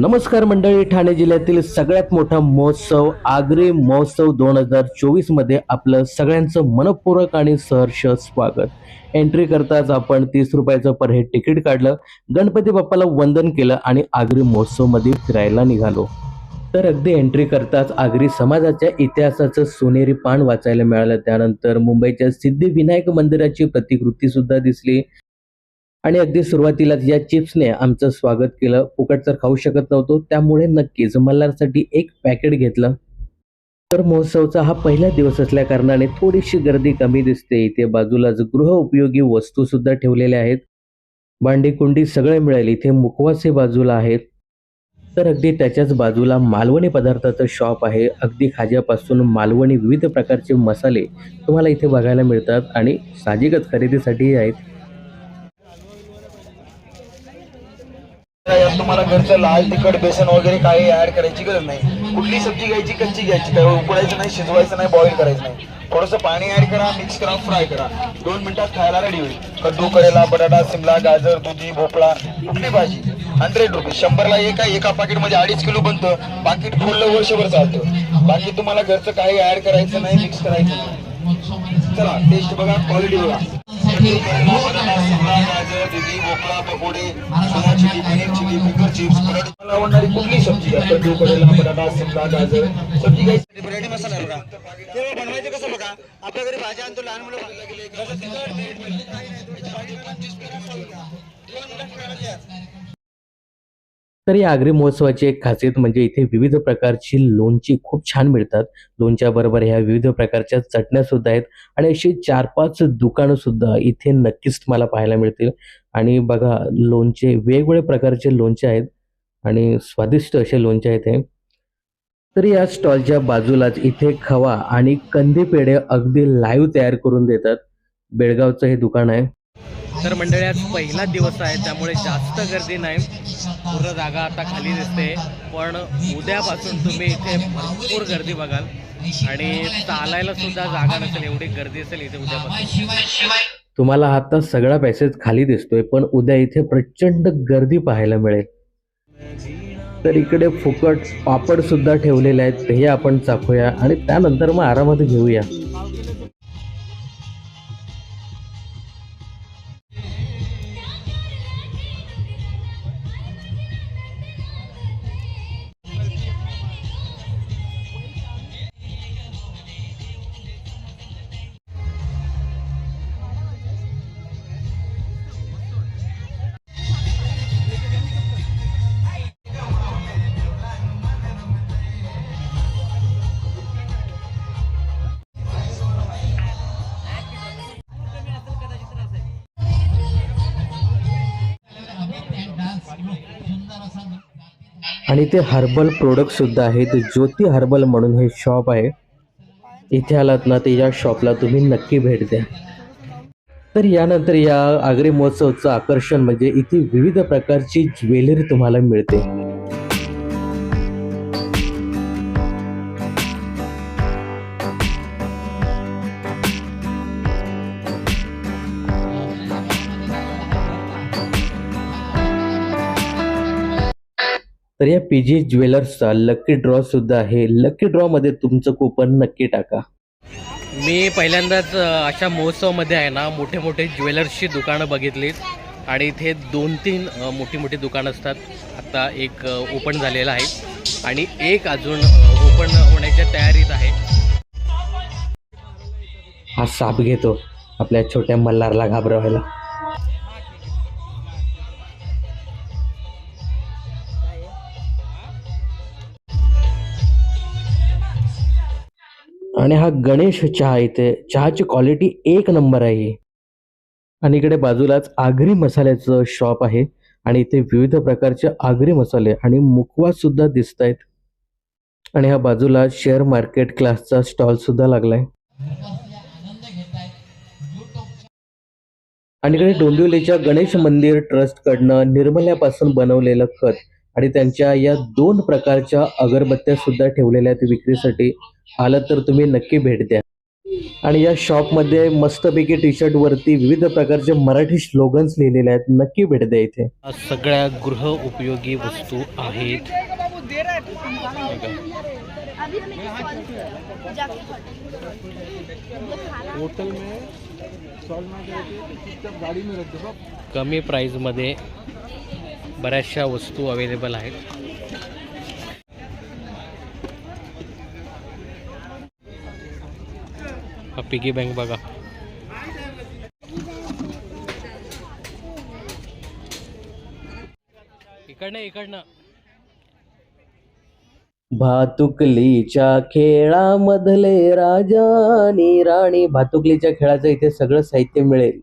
नमस्कार मंडळी ठाणे जिल्ह्यातील सगळ्यात मोठा महोत्सव आग्रे महोत्सव दोन हजार चोवीसमध्ये आपलं सगळ्यांचं मनपूरक आणि सहर्ष स्वागत. एंट्री करताच आपण तीस रुपयाचं पर हे तिकीट काढलं गणपती बाप्पाला वंदन केलं आणि आग्रे महोत्सवमध्ये फिरायला निघालो. तर अगदी एंट्री करताच आगरी समाजाच्या इतिहासाचं सोनेरी पान वाचायला मिळालं. त्यानंतर मुंबईच्या सिद्धिविनायक मंदिराची प्रतिकृती सुद्धा दिसली. आणि अगदी सुरुवातीलाच या चिप्सने आमचं स्वागत केलं. फुकट तर खाऊ शकत नव्हतो त्यामुळे नक्कीच मल्हारसाठी एक पॅकेट घेतलं. तर महोत्सवचा हा पहिला दिवस असल्या कारणाने थोडीशी गर्दी कमी दिसते. इथे बाजूलाच गृह उपयोगी वस्तू सुद्धा ठेवलेल्या आहेत. भांडी कुंडी सगळे मिळेल. इथे मुखवासे बाजूला आहेत. तर अगदी त्याच्याच बाजूला मालवणी पदार्थाचं शॉप आहे. अगदी खाज्यापासून मालवणी विविध प्रकारचे मसाले तुम्हाला इथे बघायला मिळतात आणि साहजिकच खरेदीसाठीही आहेत. यात तुम्हाला घरचं लाल तिखट बेसन वगैरे काही ऍड करायची गरज नाही. कुठली सब्जी घ्यायची कच्ची घ्यायची त्यावर उकडायचं नाही शिजवायचं नाही बॉईल करायचं नाही. थोडंसं पाणी ऍड करा मिक्स करा फ्राय करा. दोन मिनिटात खायला रेडी होईल. कद्दू करेला बटाटा शिमला गाजर दुधी भोपळा कुठली भाजी. हंड्रेड रुपीज शंभरला एका एका पाकिटमध्ये अडीच किलो बनतं. पाकिट फुललं वर्षभर चालतं. बाकी तुम्हाला घरचं काही ऍड करायचं नाही मिक्स करायचं नाही. चला टेस्ट बघा क्वालिटी बघा. कद्दू दुधी पकोडे पनीर चिप्स आवडणारी कुठली सब्जी आहे बटाटा गाजर सब्जी घ्यायची बिर्याणी मसाला बघा ते बनवायचं कसं बघा आपल्या घरी भाज्या आणतो लहान मुलं भाजी तर या आग्री महोत्सवाची एक खासियत म्हणजे इथे विविध प्रकारची लोणची खूप छान मिळतात. लोणच्या बरोबर ह्या विविध प्रकारच्या चटण्या सुद्धा आहेत आणि अशी चार पाच दुकानं सुद्धा इथे नक्कीच तुम्हाला पाहायला मिळतील. आणि बघा लोणचे वेगवेगळ्या प्रकारचे लोणचे आहेत आणि स्वादिष्ट असे लोणचे आहेत हे. तर या स्टॉलच्या बाजूलाच इथे खवा आणि कंदी पेढे अगदी लाईव्ह तयार करून देतात. बेळगावचं हे दुकान आहे. तर मंडळी आज पहिला दिवस आहे त्यामुळे जास्त गर्दी नाही. पूर्ण जागा आता खाली दिसते. पण उद्यापासून तुम्ही इथे भरपूर गर्दी बघाल. आणि चालायला सुद्धा जागा नसेल एवढी गर्दी असेल इथे उद्यापासून. तुम्हाला आता सगळा पॅसेज खाली दिसतोय पण उद्या इथे प्रचंड गर्दी पाहायला मिळेल. तर इकडे फुकट पापड सुद्धा ठेवलेले आहेत हे आपण चाखूया आणि त्यानंतर मग आरामात घेऊया. आणि ते हर्बल प्रोडक्ट सुद्धा आहेत. ज्योती हर्बल म्हणून हे शॉप आहे. इथे आलात ना ते या शॉपला तुम्ही नक्की भेट द्या. तर यानंतर या आगरी महोत्सवचं आकर्षण म्हणजे इथे विविध प्रकारची ज्वेलरी तुम्हाला मिळते. तर या पी जी ज्वेलर्सचा लकी ड्रॉ सुद्धा आहे. लकी ड्रॉ मध्ये तुमचं कुपन नक्की टाका. मी पहिल्यांदाच अशा महोत्सवामध्ये आहे ना मोठे मोठे ज्वेलर्सची दुकानं बघितलीत. आणि इथे दोन तीन मोठी मोठी दुकानं असतात. आता एक ओपन झालेलं आहे. आणि एक अजून ओपन होण्याच्या तयारीत आहे. हा साप घेतो आपल्या छोट्या मल्हारला घाबरवायला. आणि हा गणेश चहा इथे चहाची क्वालिटी एक नंबर आहे. आणि इकडे बाजूलाच आगरी मसाल्याचं शॉप आहे आणि इथे विविध प्रकारचे आगरी मसाले आणि मुखवा सुद्धा दिसत आहेत आणि ह्या बाजूला शेअर मार्केट क्लासचा स्टॉल सुद्धा लागलाय. आणि इकडे डोंबिवलीच्या गणेश मंदिर ट्रस्ट कडनं निर्मल्यापासून बनवलेलं खत आणि त्यांच्या या दोन प्रकारच्या अगरबत्त्या सुद्धा ठेवलेल्या आहेत विक्रीसाठी. आलं तर तुम्ही नक्की भेट द्या. आणि या शॉपमध्ये मस्तपैकी टी शर्ट वरती विविध प्रकारचे मराठी स्लोगन्स लिहिलेले आहेत. नक्की भेट द्या इथे. सगळ्या गृह उपयोगी वस्तू आहेत. होटल में स्टॉल में चुपचाप गाड़ी में रख दो कमी प्राईजमध्ये बऱ्याचशा वस्तू अवेलेबल आहेत. हा पिगी बँक बघा. इकडनं इकडनं. भातुकलीच्या खेळामधले राजा आणि राणी. भातुकलीच्या खेळाचं इथे सगळं साहित्य मिळेल.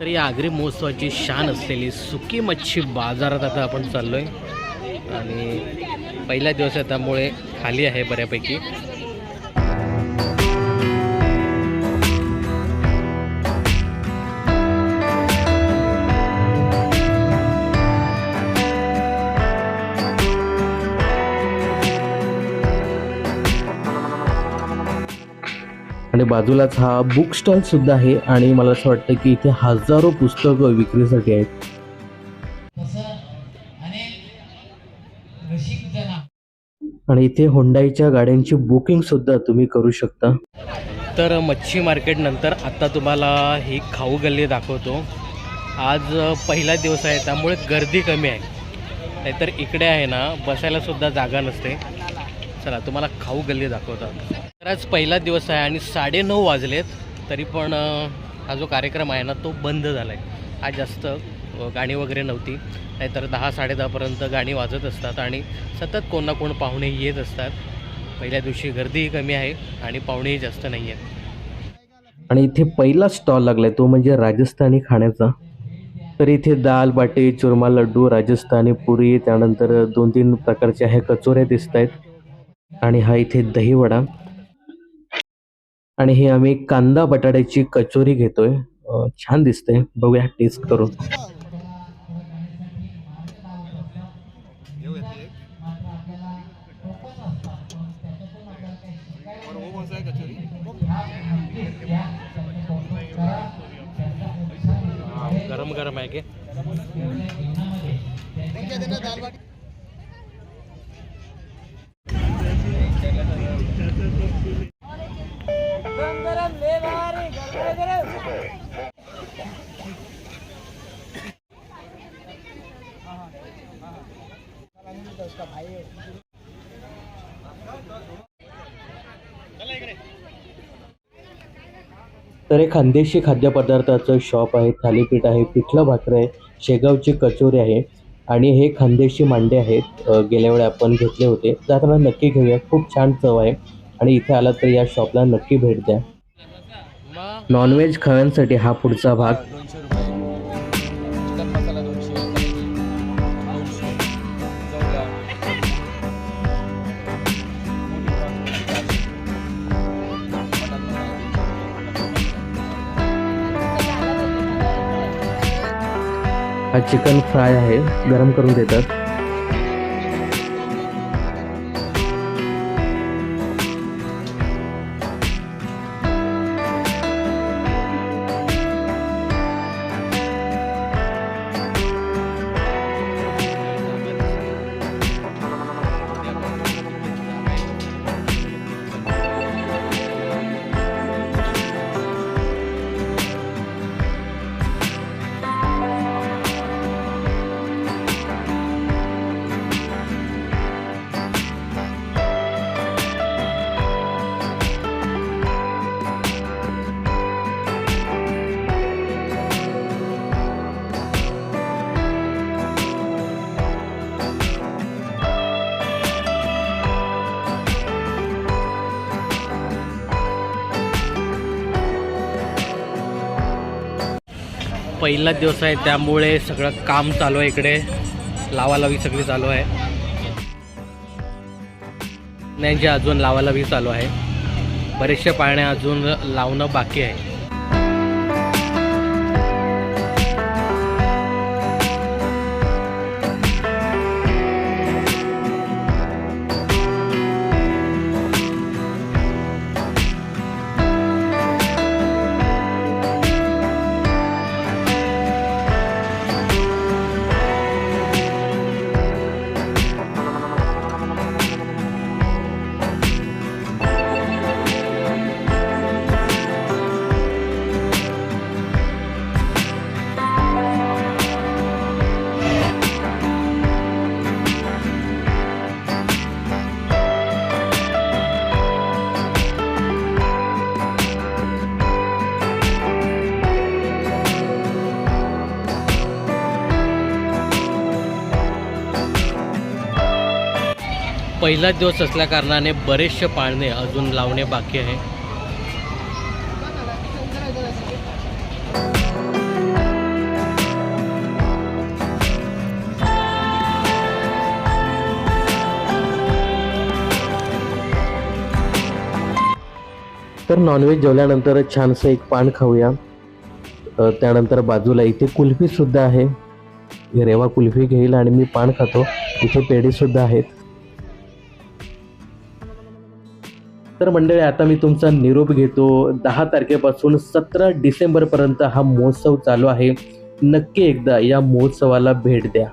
तर या आगरी महोत्सवाची शान असलेली सुकी मच्छी बाजारात आता आपण चाललो आहे आणि पहिला दिवस आहे त्यामुळे खाली आहे बऱ्यापैकी. आणि बाजूलाच हा बुक स्टॉल सुद्धा आहे. आणि मला असं वाटतं की इथे हजारो पुस्तकं विक्रीसाठी आहेत. आणि इथे होंडाईच्या गाड्यांची बुकिंग सुद्धा तुम्ही करू शकता. तर मच्छी मार्केट नंतर आता तुम्हाला ही खाऊ गल्ली दाखवतो. आज पहिला दिवस आहे त्यामुळे गर्दी कमी आहे. नाहीतर इकडे आहे ना बसायला सुद्धा जागा नसते. चला तुम्हाला खाऊ गल्ली दाखवतो. आज पहिला दिवस आहे आणि साडेनऊ वाजलेत तरी पण हा जो कार्यक्रम आहे ना तो बंद झाला आहे आज जास्त गाणी वगैरे नव्हती. नाहीतर दहा साडेदहापर्यंत गाणी वाजत असतात आणि सतत कोण ना कोण पाहुणे येत असतात. पहिल्या दिवशी गर्दीही कमी आहे आणि पाहुणेही जास्त नाही आहेत आणि इथे पहिला स्टॉल लागलाय तो म्हणजे राजस्थानी खाण्याचा. तर इथे दाल बाटी चुरमा लड्डू राजस्थानी पुरी त्यानंतर दोन तीन प्रकारच्या ह्या कचोऱ्या दिसत आहेत आणि हा इथे दहीवडा. आणि हे आम्ही कांदा बटाट्याची कचोरी घेतोय. छान दिसते बघूया टेस्ट करून. गरम गरम आहे की? तर हे खानदेशी खाद्यपदार्थाचं शॉप आहे थालीपीठ आहे पिठलं भाकर आहे शेगावची कचोरी आहे आणि हे खानदेशी मांडे आहेत. गेल्या वेळी आपण घेतले होते. जाताना नक्की घेऊया. खूप छान चव आहे आणि इथे आला तर या शॉपला नक्की भेट द्या. नॉनव्हेज खाव्यांसाठी हा पुढचा भाग. चिकन फ्राय आहे गरम करून देतात. पहिला दिवस आहे त्यामुळे सगळं काम चालू आहे इकडे. लावालावी सगळी चालू आहे. नाही जे अजून लावालावी चालू आहे. बरेचसे पाळणे अजून लावणं बाकी आहे. पहिलाच दिवस असल्या कारणाने बरेचसे पाळणे अजून लावणे बाकी आहे. तर नॉनव्हेज जेवल्यानंतर छानसं एक पान खाऊया. त्यानंतर बाजूला इथे कुल्फीसुद्धा आहे. रेवा कुल्फी घेईल आणि मी पान खातो. इथे पेढेसुद्धा आहेत. तर मंडळी आता मी तुमचा निरोप घेतो. दहा तारखेपासून सतरा डिसेंबरपर्यंत हा महोत्सव चालू आहे. नक्की एकदा या महोत्सवाला भेट द्या.